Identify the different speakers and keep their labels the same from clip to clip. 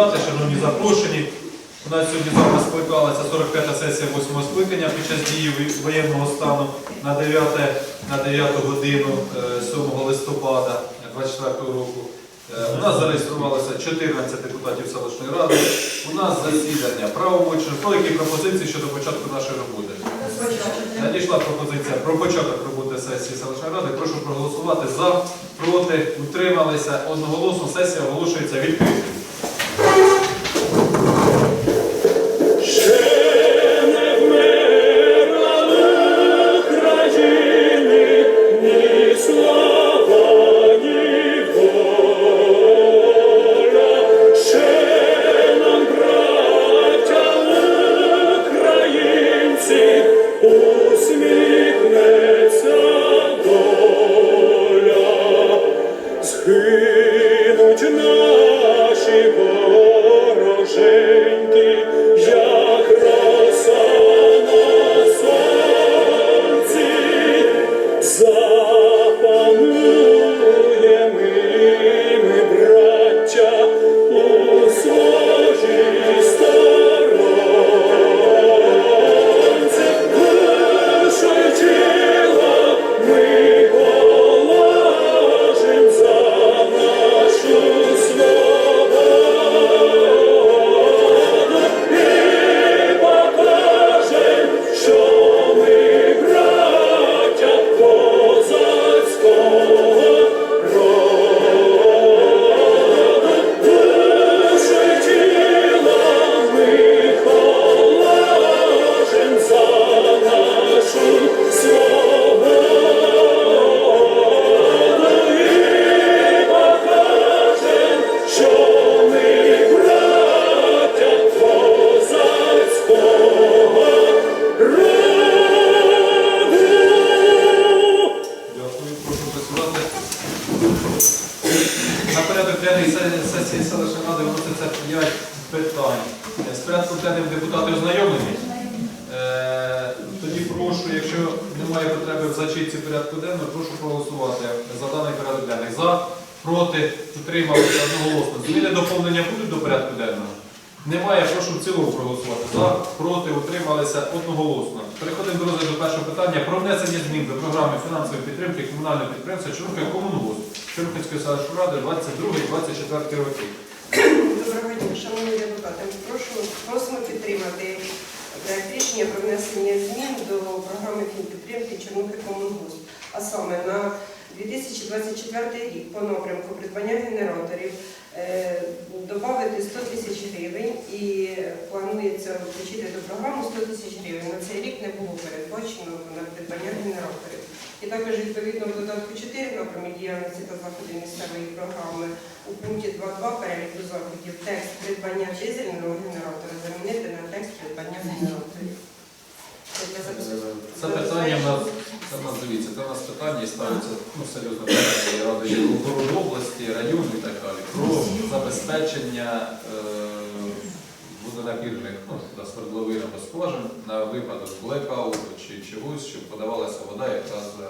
Speaker 1: депутати, шановні запрошені. У нас сьогодні зараз скликалася 45-та сесія 8-го скликання під час дії воєнного стану на 9, на 9 годину е, 7 листопада 2024 року. Е, У нас зареєструвалося 14 депутатів селищної ради. У нас засідання правомочне. Хто які пропозиції щодо початку нашої роботи? Надійшла пропозиція про початок роботи сесії селищної ради. Прошу проголосувати за, проти, утрималися. Одноголосно сесія оголошується відкритою. Немає, прошу в цілому проголосувати. За, проти, утрималися одноголосно. Переходимо до розгляду першого питання про внесення змін до програми фінансової підтримки комунального підприємства Чорнухи Комунгос Чорнухівської селищної ради 22-24 роки.
Speaker 2: Доброго дня, шановні депутати. Прошу, просимо підтримати проект рішення про внесення змін до програми фінпідтримки Чорнухи Комунгос. А саме на 2024 рік по напрямку придбання генераторів додати 100 тисяч гривень і планується включити до програму 100 тисяч гривень. На цей рік не було передбачено на придбання генераторів. І також відповідно в додатку 4 напрямі діяльності та заходи місцевої програми у пункті 2.2 переліку заходів текст придбання дизельного генератора замінити на текст придбання генераторів. Це
Speaker 1: питання нас, це в нас дивіться, це в нас питання і ставиться ну, серйозно питання Ради Європи області, району і так далі. Про забезпечення е, водонапірних ну, свердловин або скважин на випадок блекауту чи чогось, щоб подавалася вода якраз е,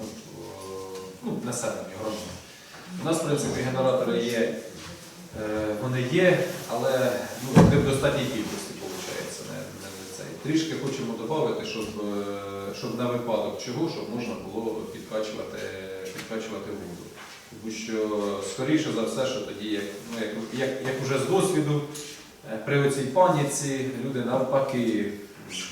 Speaker 1: ну, е, ну, населенню громаді. У нас, в принципі, генератори є, вони є, але ну, не в достатній кількості, виходить. Не, не в цей. Трішки хочемо додати, щоб, е, щоб на випадок чого, щоб можна було підкачувати, підкачувати воду. Тому що, скоріше за все, що тоді, як, ну, як, як, як уже з досвіду, е, при оцій паніці люди навпаки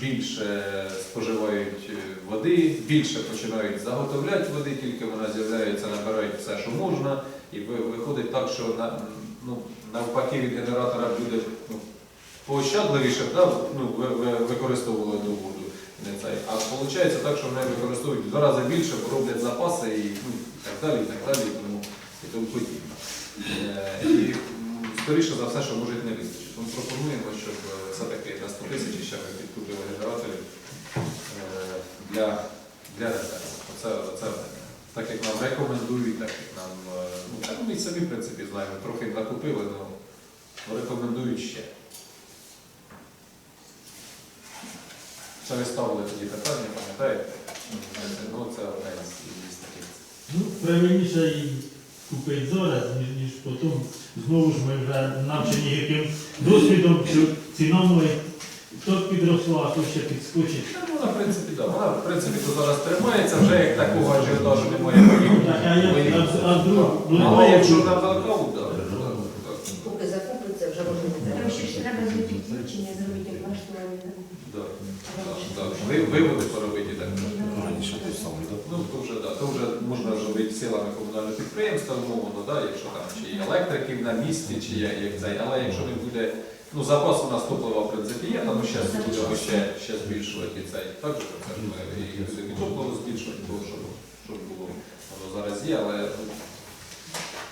Speaker 1: більше споживають е, води, більше починають заготовляти води, тільки вона з'являється, набирають все, що можна, і виходить так, що на, ну, навпаки від генератора буде поощадливіше да, ну, ви, ви, використовували ту воду. А виходить так, що вони використовують в два рази більше, роблять запаси і, ну, так далі, і так далі, і тому, і тому подібне. Е, І скоріше за все, що може не вистачить. Тому пропонуємо, щоб е, все-таки на 100 тисяч ще ми підкупили генераторів е, для, для резерву. Оце, оце так як нам рекомендують, так як нам, ну, так ми і самі, в принципі, знаємо, трохи накупили, але рекомендують ще. Це ви ставили тоді питання, пам'ятаєте? Ну, це одне із таких.
Speaker 3: Ну, правильніше і купити зараз, ніж, ніж потім знову ж ми вже навчені яким досвідом, що ціна може то підросла, а то ще підскочить.
Speaker 1: Ну, вона, в принципі, да, вона, в принципі, то зараз тримається, вже як такого ажіотажу немає
Speaker 3: а
Speaker 1: порівняно.
Speaker 3: а- а вдруг
Speaker 1: Але якщо
Speaker 3: додатково-
Speaker 1: нам додатково, так. так, так.
Speaker 4: Поки закупиться, вже можна не треба.
Speaker 5: Гроші ж треба зробити включення, зробити влаштування.
Speaker 1: Да, да, да. Ви, виводи поробити так. Ну, то вже, да, то вже можна робити силами комунального підприємства, умовно, да, якщо там чи є електриків на місці, чи є, як цей, але якщо не буде, ну запас у нас топлива, в принципі, є, тому ще будемо ще, ще збільшувати цей. Так же, це ж ми і собі топливо збільшувати, бо щоб, щоб було, воно зараз є, але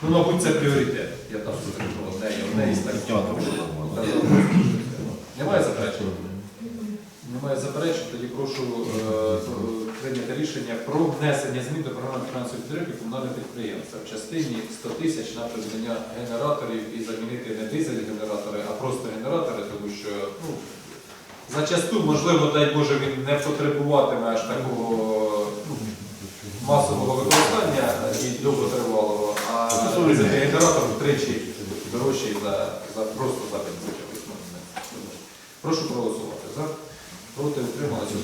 Speaker 1: ну, ну, мабуть, це пріоритет. Я там скажу, одне і одне із так. Немає заперечень? Немає заперечень, тоді прошу е, прийняти рішення про внесення змін до програми фінансової підтримки комунального підприємства. В частині 100 тисяч на придбання генераторів і замінити не дизель генератори, а просто генератори, тому що ну, зачасту, можливо, дай Боже, він не потребуватиме аж такого ну, масового використання і довготривалого, а генератор втричі дорожчий за, за просто за бензин. Прошу проголосувати за. Проти утрималися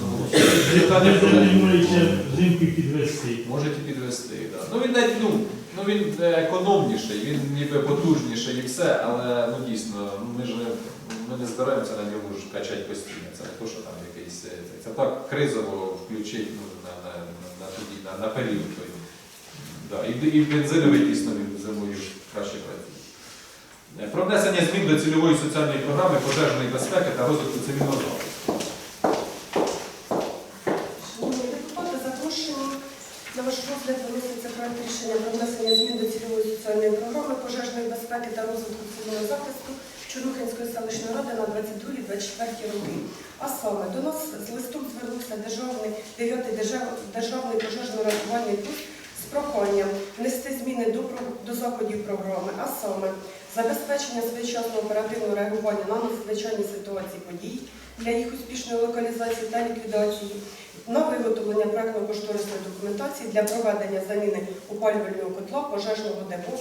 Speaker 3: Може ще взимку підвести.
Speaker 1: Можете підвести. Да. Ну він навіть ну, ну він е, економніший, він ніби потужніший і все, але ну дійсно, ми ж ми не збираємося на ньому ж качати постійно. Це не то, що там якийсь е, це, це так кризово включити ну, на, на, на, на, на, на період той. Да. І, і бензиновий дійсно він зимою краще працює. Е, Про внесення змін до цільової соціальної програми пожежної безпеки та розвитку цивільного захисту.
Speaker 6: Шановні депутати, запрошені на ваш розгляд виноситься проект рішення про внесення змін до цільової соціальної програми пожежної безпеки та розвитку цивільного захисту Чорнухинської селищної ради на 22-24 роки. А саме до нас з листом звернувся державний 9 державний пожежно-рятувальний пункт з проханням внести зміни до, до заходів програми, а саме забезпечення своєчасного оперативного реагування на надзвичайні ситуації подій для їх успішної локалізації та ліквідації, на виготовлення проектно-кошторисної документації для проведення заміни опалювального котла пожежного депо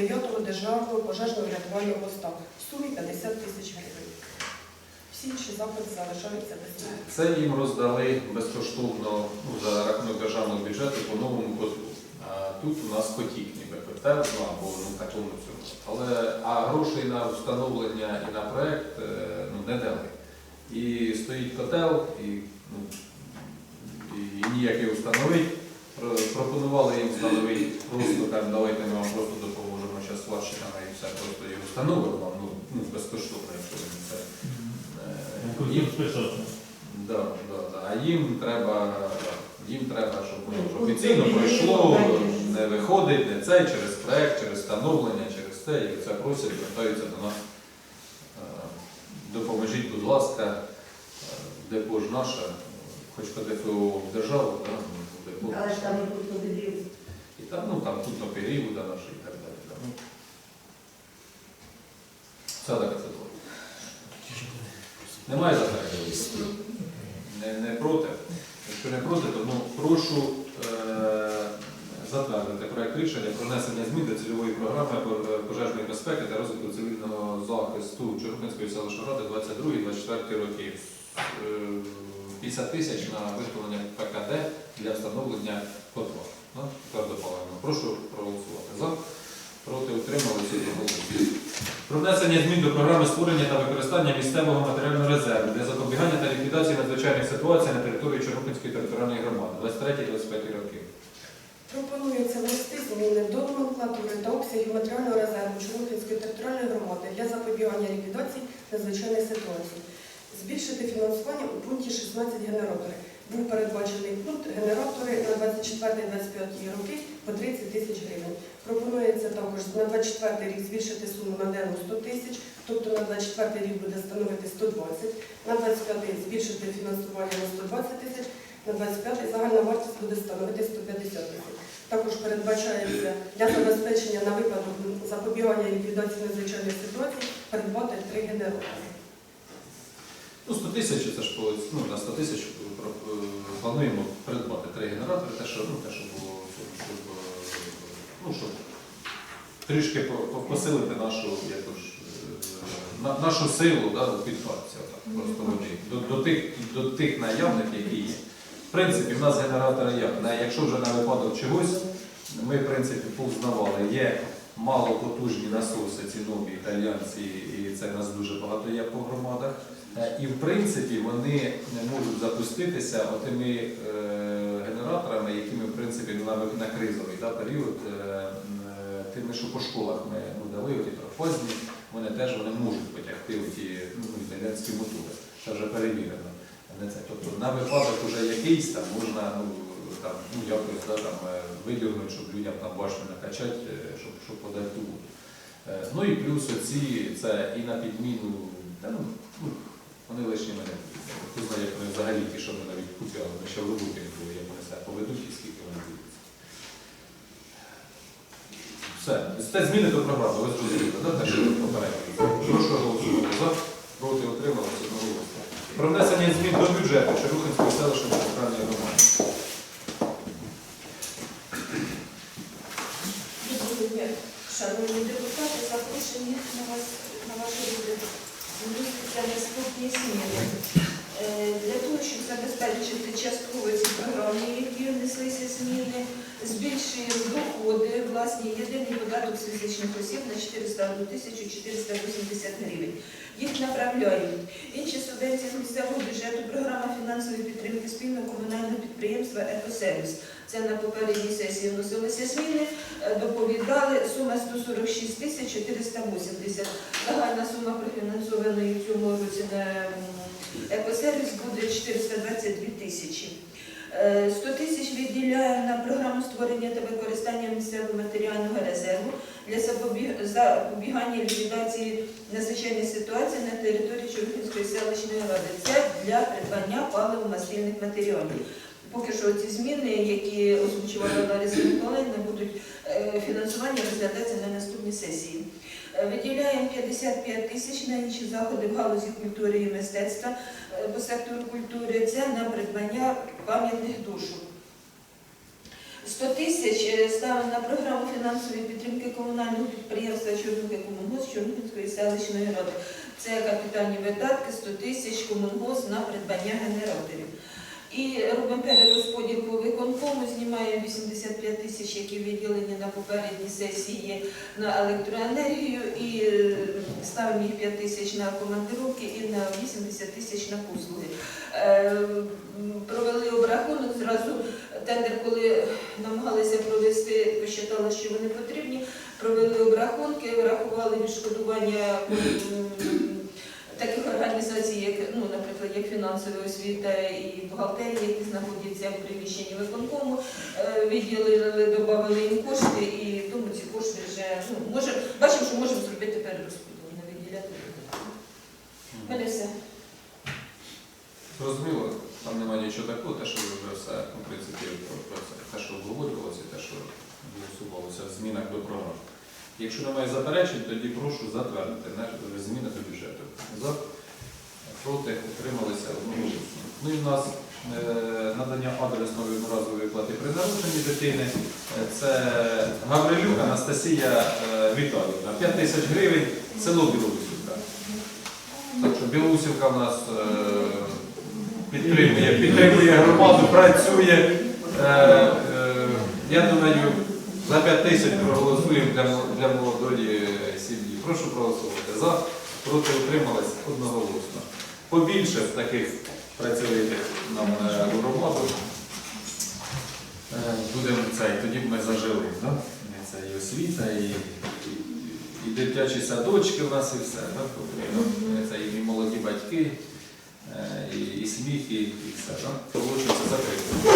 Speaker 6: 9-го державного пожежного рятувального поста в сумі 50 тисяч гривень. Всі інші запити залишаються без змін.
Speaker 1: Це їм роздали безкоштовно ну, за рахунок державного бюджету по новому котлу. Тут у нас потік ніби котел, ну або ну, такому цьому. Але а грошей на встановлення і на проект е, ну, не дали. І стоїть котел, і, ну, його встановити. Пропонували їм встановити просто там, давайте ми вам просто допоможемо зараз сварщиками і все, просто його встановимо ну, ну, безкоштовно, якщо ви не це. Е, їм- Да, да, да. А їм треба, їм треба, щоб воно ж офіційно пройшло, не виходить, не це, через проект, через встановлення, через це, і це просять, звертаються до нас. Е, Допоможіть, будь ласка, е, депо ж наше, хоч по ДФО в державу, да, ну, депо.
Speaker 4: Але ж там і тут побідрів.
Speaker 1: І там, ну, там тут на періода наші і так далі. Да. Ну, Це така ситуація. Немає заперечень? Не, не проти. Якщо не проти, то ну, прошу е, затвердити проект рішення про внесення змін до цільової програми пожежної безпеки та розвитку цивільного захисту Чорнобильської селищної ради 22-24 роки. Е, 50 тисяч на виготовлення ПКД для встановлення котла. Ну. Прошу проголосувати за. Проти утрималися одноголосно. Про внесення змін до програми створення та використання місцевого матеріального резерву для запобігання та ліквідації надзвичайних ситуацій на території Чорнобильської територіальної громади 23-25 роки.
Speaker 6: Пропонується внести зміни до номенклатури та обсягів матеріального резерву Чорнухинської територіальної громади для запобігання ліквідації надзвичайних ситуацій. Збільшити фінансування у пункті 16 генератори. Був передбачений пункт генератори на 24-25 роки по 30 тисяч гривень. Пропонується також на 24 рік збільшити суму на денну 100 тисяч, тобто на 24 рік буде становити 120, на 25 збільшити фінансування на 120 тисяч, на 25 загальна вартість буде становити 150 тисяч. Також передбачається для забезпечення на випадок запобігання ліквідації надзвичайних ситуацій придбати три генератори.
Speaker 1: Ну, 100 тисяч це ж по- ну, на 100 тисяч е, плануємо придбати три генератори, те, що, ну, те, що було, щоб, е, ну, щоб трішки по- по- посилити нашу якось, е, на- нашу силу да, вони, до, до, тих, до тих наявних, які є. В принципі, в нас генератори як? Якщо вже на випадок чогось, ми, в принципі, повзнавали, є малопотужні насоси, ці нові італіянці, і це нас дуже багато є по громадах. Е, І в принципі вони не можуть запуститися отими е, генераторами, якими в принципі на, кризовий да, період, е, е, тими, що по школах ми ну, дали, оті профозні, вони теж вони можуть потягти ті ну, італіянські мотори. Це вже перевірено. Тобто на випадок уже якийсь там можна ну, там, ну, якось да, там, е, щоб людям там башню накачати, е, щоб, щоб подати ту воду. Е, Ну і плюс оці, це і на підміну, та, ну, ну, вони лишніми не будуть. Хто знає, як вони взагалі ті, що ми навіть купили, ми ще в роботі були, як вони себе поведуть і скільки вони будуть. Все, це зміни до програми, ви зрозуміли, да? те, що попередньо. Прошу голосувати за, проти отрималися одноголосно. Про внесення змін до бюджету Черухинської селищної центральної громади.
Speaker 7: Доброго дня, шановні депутати, запрошені на вас на ваш розгляд вносяться наступні зміни. Е, Для того, щоб забезпечити частково ці програми, які внеслися зміни, збільшуємо доходи, власні єдиний податок з фізичних осіб на 401 тисячу 480 гривень. Їх направляють інші субвенції з місцевого бюджету, програма фінансової підтримки спільного комунального підприємства «Екосервіс». Це на попередній сесії вносилися зміни, е, доповідали сума 146 тисяч 480. Загальна сума профінансованої в цьому році на екосервіс буде 422 тисячі. Е, 100 тисяч відділяємо на програму створення та використання місцевого матеріального резерву для запобігання ліквідації надзвичайних ситуацій на території Чорохинської селищної ради. Це для придбання паливо-мастильних матеріалів. Поки що ці зміни, які озвучувала Лариса Миколаївна, будуть е, фінансування розглядатися на наступній сесії. Е, Виділяємо 55 тисяч на інші заходи в галузі культури і мистецтва е, по сектору культури. Це на придбання пам'ятних душок. 100 тисяч е, на програму фінансової підтримки комунального підприємства Чорнухи Комунгос Чорнухівської селищної ради. Це капітальні видатки 100 тисяч комунгос на придбання генераторів. І робимо перерозподіл по виконкому, знімаємо 85 тисяч, які виділені на попередній сесії на електроенергію, і е, ставимо їх 5 тисяч на командировки і на 80 тисяч на послуги. Е, Провели обрахунок зразу тендер, коли намагалися провести, посчитали, що вони потрібні, провели обрахунки, врахували відшкодування таких організацій, як, ну, наприклад, як фінансова освіта і бухгалтерія, які знаходяться в приміщенні виконкому, е, виділили, додали їм кошти, і тому ці кошти вже ну, може, бачимо, що можемо зробити перерозподіл, не виділяти. У мене все.
Speaker 1: Зрозуміло, там немає нічого такого, те, що вже все, ну, в принципі, про, це, те, що обговорювалося, те, що голосувалося в змінах до програм. Якщо немає заперечень, тоді прошу затвердити зміни до бюджету. За, проти, утрималися одноголосно. Ну і в нас е, надання адресної одноразової виплати при народженні дитини. Е, Це Гаврилюк Анастасія е, Віталіївна. 5 тисяч гривень, село Білоусівка. Так що Білоусівка в нас підтримує, підтримує громаду, працює. Я думаю, за 5 тисяч проголосуємо для, для молодої сім'ї. Прошу проголосувати за, проти утрималась одноголосно. Побільше таких працьовитих нам е, у громаду. Е, Будемо цей, тоді б ми зажили. Да? Це і освіта, і, і, дитячі садочки в нас і все. Тобто, Це і молоді батьки, е, і, і сміх, і, і все. Да? Получиться закрити.